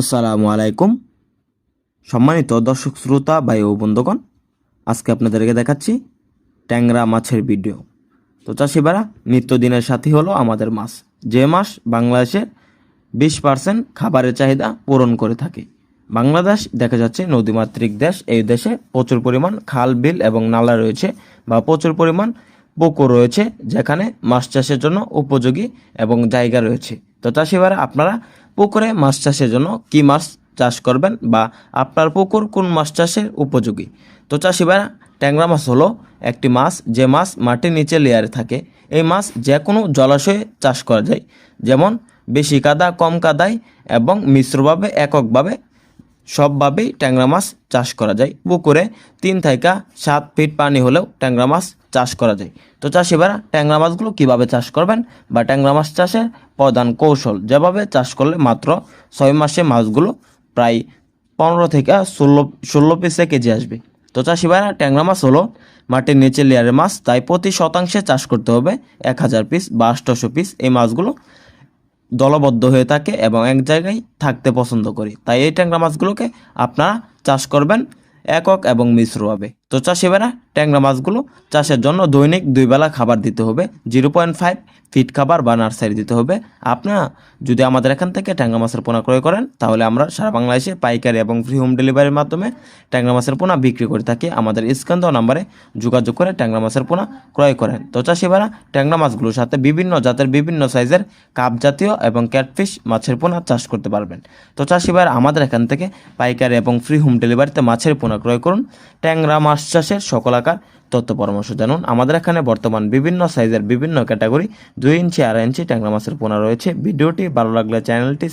আসসালামু আলাইকুম। সম্মানিত দর্শক, শ্রোতা, ভাই ও বন্ধুগণ, আজকে আপনাদেরকে দেখাচ্ছি ট্যাংরা মাছের ভিডিও। তো চাষিবারা নিত্যদিনের সাথী হলো আমাদের মাছ। যে মাছ বাংলাদেশের বিশ পার্সেন্ট খাবারের চাহিদা পূরণ করে থাকে। বাংলাদেশ দেখা যাচ্ছে নদীমাতৃক দেশ। এই দেশে প্রচুর পরিমাণ খাল, বিল এবং নালা রয়েছে বা প্রচুর পরিমাণ পুকুর রয়েছে, যেখানে মাছ চাষের জন্য উপযোগী এবং জায়গা রয়েছে। তো চাষিবারা আপনারা পুকুরে মাছ চাষের জন্য কি মাছ চাষ করবেন বা আপনার পুকুর কোন মাছ চাষের উপযোগী? তো চাষি ভাইরা, ট্যাংরা মাছ হলো একটি মাছ, যে মাছ মাটির নিচে লেয়ারে থাকে। এই মাছ যে কোনো জলাশয়ে চাষ করা যায়। যেমন বেশি কাদা, কম কাদায় এবং মিশ্রভাবে, এককভাবে সবভাবেই ট্যাংরা মাছ চাষ করা যায়। পুকুরে তিন থেকে সাত ফিট পানি হলেও ট্যাংরা মাছ চাষ করা যায়। তো চাষিবারা ট্যাংরা মাছগুলো কীভাবে চাষ করবেন বা ট্যাংরা মাছ চাষের প্রধান কৌশল? যেভাবে চাষ করলে মাত্র ছয় মাসে মাছগুলো প্রায় পনেরো থেকে ষোলো ষোলো পিসে কেজি আসবে। তো চাষিবারা ট্যাংরা মাছ হলো মাটির নিচে লেয়ারের মাছ, তাই প্রতি শতাংশে চাষ করতে হবে এক হাজার পিস বা আটশোশো পিস এই মাছগুলো দলবদ্ধ হয়ে থাকে এবং এক জায়গায় থাকতে পছন্দ করি। তাই এই ট্যাংরা মাছগুলোকে আপনারা চাষ করবেন একক এবং মিশ্রভাবে। তো চাষিবেরা ট্যাংরা মাছগুলো চাষের জন্য দৈনিক দুই বেলা খাবার দিতে হবে জিরো পয়েন্ট ফাইভ ফিট খাবার বা নার্সারি দিতে হবে। আপনারা যদি আমাদের এখান থেকে ট্যাংরা মাছের পোনা ক্রয় করেন, তাহলে আমরা সারা বাংলাদেশে পাইকারি এবং ফ্রি হোম ডেলিভারির মাধ্যমে ট্যাংরা মাছের পোনা বিক্রি করে থাকি। আমাদের স্ক্যান নাম্বারে যোগাযোগ করে ট্যাংরা মাছের পোনা ক্রয় করেন। তো চাষিবারা ট্যাংরা মাছগুলোর সাথে বিভিন্ন জাতের বিভিন্ন সাইজের কাপ জাতীয় এবং ক্যাটফিশ মাছের পোনা চাষ করতে পারবেন। তো চাষিবারা আমাদের এখান থেকে পাইকারি এবং ফ্রি হোম ডেলিভারিতে মাছের পোনা ক্রয় করুন। ট্যাংরা মাছ চাষের সকল আকার তথ্য পরামর্শ জানুন। আমাদের এখানে বর্তমান বিভিন্ন সাইজের বিভিন্ন ক্যাটাগরি দুই ইঞ্চি, আড়াই ইঞ্চি ট্যাংরা মাছের পোনা রয়েছে। ভিডিওটি ভালো লাগলে চ্যানেলটি